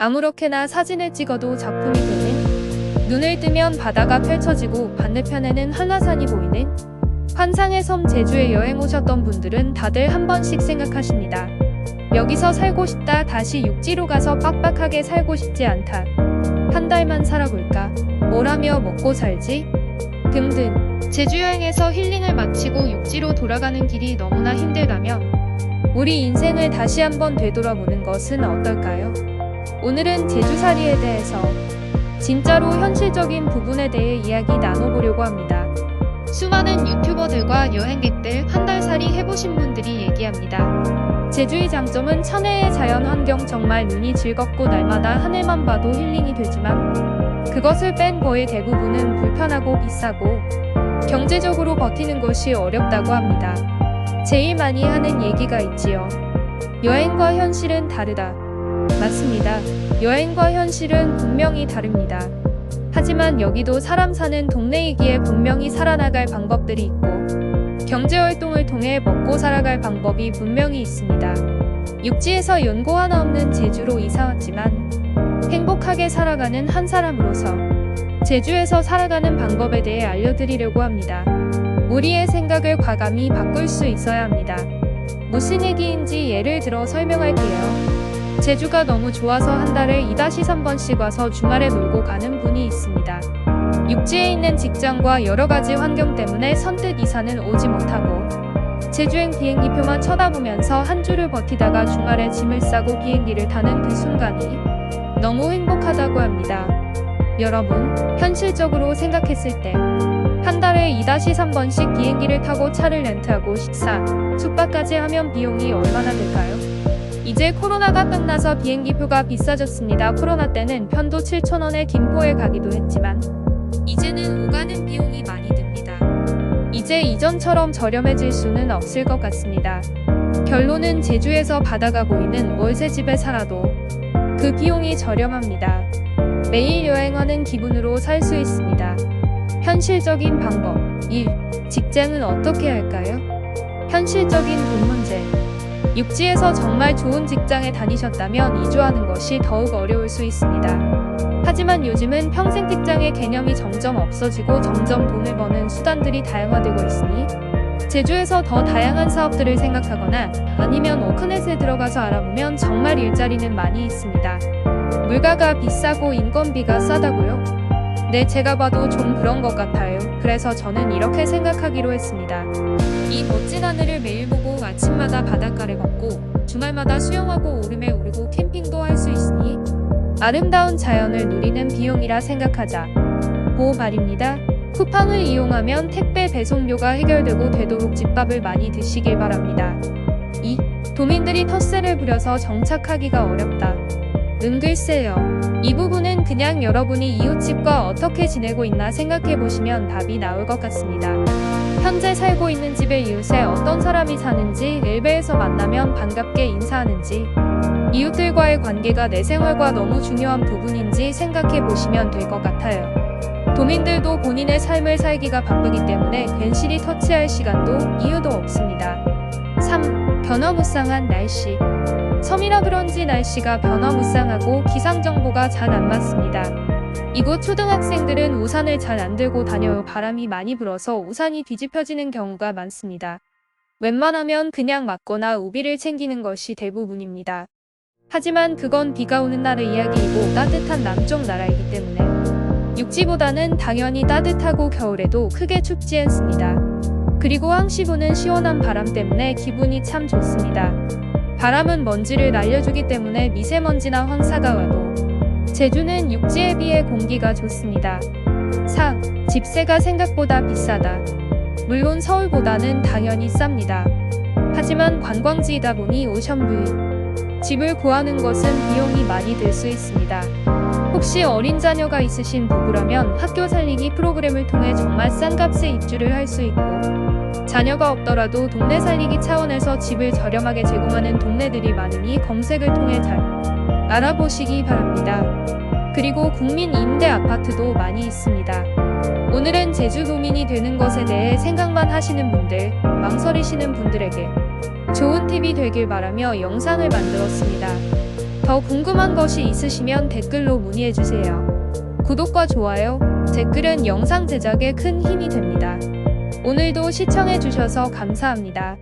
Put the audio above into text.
아무렇게나 사진을 찍어도 작품이 되는 눈을 뜨면 바다가 펼쳐지고 반대편에는 한라산이 보이는 환상의 섬 제주에 여행 오셨던 분들은 다들 한 번씩 생각하십니다. 여기서 살고 싶다 다시 육지로 가서 빡빡하게 살고 싶지 않다. 한 달만 살아볼까? 뭘 하며 먹고 살지? 등등. 제주 여행에서 힐링을 마치고 육지로 돌아가는 길이 너무나 힘들다면 우리 인생을 다시 한번 되돌아보는 것은 어떨까요? 오늘은 제주살이에 대해서 진짜로 현실적인 부분에 대해 이야기 나눠보려고 합니다. 수많은 유튜버들과 여행객들 한 달 살이 해보신 분들이 얘기합니다. 제주의 장점은 천혜의 자연 환경 정말 눈이 즐겁고 날마다 하늘만 봐도 힐링이 되지만 그것을 뺀 거의 대부분은 불편하고 비싸고 경제적으로 버티는 것이 어렵다고 합니다. 제일 많이 하는 얘기가 있지요. 여행과 현실은 다르다. 맞습니다. 여행과 현실은 분명히 다릅니다. 하지만 여기도 사람 사는 동네이기에 분명히 살아나갈 방법들이 있고 경제활동을 통해 먹고 살아갈 방법이 분명히 있습니다. 육지에서 연고 하나 없는 제주로 이사 왔지만 행복하게 살아가는 한 사람으로서 제주에서 살아가는 방법에 대해 알려드리려고 합니다. 우리의 생각을 과감히 바꿀 수 있어야 합니다. 무슨 얘기인지 예를 들어 설명할게요. 제주가 너무 좋아서 한 달에 2-3번씩 와서 주말에 놀고 가는 분이 있습니다. 육지에 있는 직장과 여러 가지 환경 때문에 선뜻 이사는 오지 못하고 제주행 비행기표만 쳐다보면서 한 주를 버티다가 주말에 짐을 싸고 비행기를 타는 그 순간이 너무 행복하다고 합니다. 여러분, 현실적으로 생각했을 때 한 달에 2-3번씩 비행기를 타고 차를 렌트하고 식사, 숙박까지 하면 비용이 얼마나 들까요? 이제 코로나가 끝나서 비행기표가 비싸졌습니다. 코로나 때는 편도 7,000원에 김포에 가기도 했지만 이제는 오가는 비용이 많이 듭니다. 이제 이전처럼 저렴해질 수는 없을 것 같습니다. 결론은 제주에서 바다가 보이는 월세 집에 살아도 그 비용이 저렴합니다. 매일 여행하는 기분으로 살 수 있습니다. 현실적인 방법 1. 직장은 어떻게 할까요? 현실적인 돈 문제 육지에서 정말 좋은 직장에 다니셨다면 이주하는 것이 더욱 어려울 수 있습니다. 하지만 요즘은 평생 직장의 개념이 점점 없어지고 점점 돈을 버는 수단들이 다양화되고 있으니 제주에서 더 다양한 사업들을 생각하거나 아니면 오크넷에 들어가서 알아보면 정말 일자리는 많이 있습니다. 물가가 비싸고 인건비가 싸다고요? 네, 제가 봐도 좀 그런 것 같아요. 그래서 저는 이렇게 생각하기로 했습니다. 이 멋진 하늘을 매일 보고 아침마다 바닷가를 걷고 주말마다 수영하고 오름에 오르고 캠핑도 할 수 있으니 아름다운 자연을 누리는 비용이라 생각하자. 고 말입니다. 쿠팡을 이용하면 택배 배송료가 해결되고 되도록 집밥을 많이 드시길 바랍니다. 2. 도민들이 텃세를 부려서 정착하기가 어렵다. 은 글쎄요. 이 부분은 그냥 여러분이 이웃집과 어떻게 지내고 있나 생각해 보시면 답이 나올 것 같습니다. 현재 살고 있는 집의 이웃에 어떤 사람이 사는지, 일베에서 만나면 반갑게 인사하는지, 이웃들과의 관계가 내 생활과 너무 중요한 부분인지 생각해 보시면 될 것 같아요. 도민들도 본인의 삶을 살기가 바쁘기 때문에 괜시리 터치할 시간도 이유도 없습니다. 3. 변화무쌍한 날씨. 섬이라 그런지 날씨가 변화무쌍하고 기상정보가 잘 안 맞습니다. 이곳 초등학생들은 우산을 잘 안 들고 다녀요. 바람이 많이 불어서 우산이 뒤집혀지는 경우가 많습니다. 웬만하면 그냥 맞거나 우비를 챙기는 것이 대부분입니다. 하지만 그건 비가 오는 날의 이야기이고 따뜻한 남쪽 나라이기 때문에 육지보다는 당연히 따뜻하고 겨울에도 크게 춥지 않습니다. 그리고 항시 부는 시원한 바람 때문에 기분이 참 좋습니다. 바람은 먼지를 날려주기 때문에 미세먼지나 황사가 와도 제주는 육지에 비해 공기가 좋습니다. 4. 집세가 생각보다 비싸다. 물론 서울보다는 당연히 쌉니다. 하지만 관광지이다 보니 오션뷰 집을 구하는 것은 비용이 많이 들 수 있습니다. 혹시 어린 자녀가 있으신 부부라면 학교 살리기 프로그램을 통해 정말 싼 값에 입주를 할 수 있고 자녀가 없더라도 동네 살리기 차원에서 집을 저렴하게 제공하는 동네들이 많으니 검색을 통해 잘 알아보시기 바랍니다. 그리고 국민 임대 아파트도 많이 있습니다. 오늘은 제주 도민이 되는 것에 대해 생각만 하시는 분들, 망설이시는 분들에게 좋은 팁이 되길 바라며 영상을 만들었습니다. 더 궁금한 것이 있으시면 댓글로 문의해주세요. 구독과 좋아요, 댓글은 영상 제작에 큰 힘이 됩니다. 오늘도 시청해주셔서 감사합니다.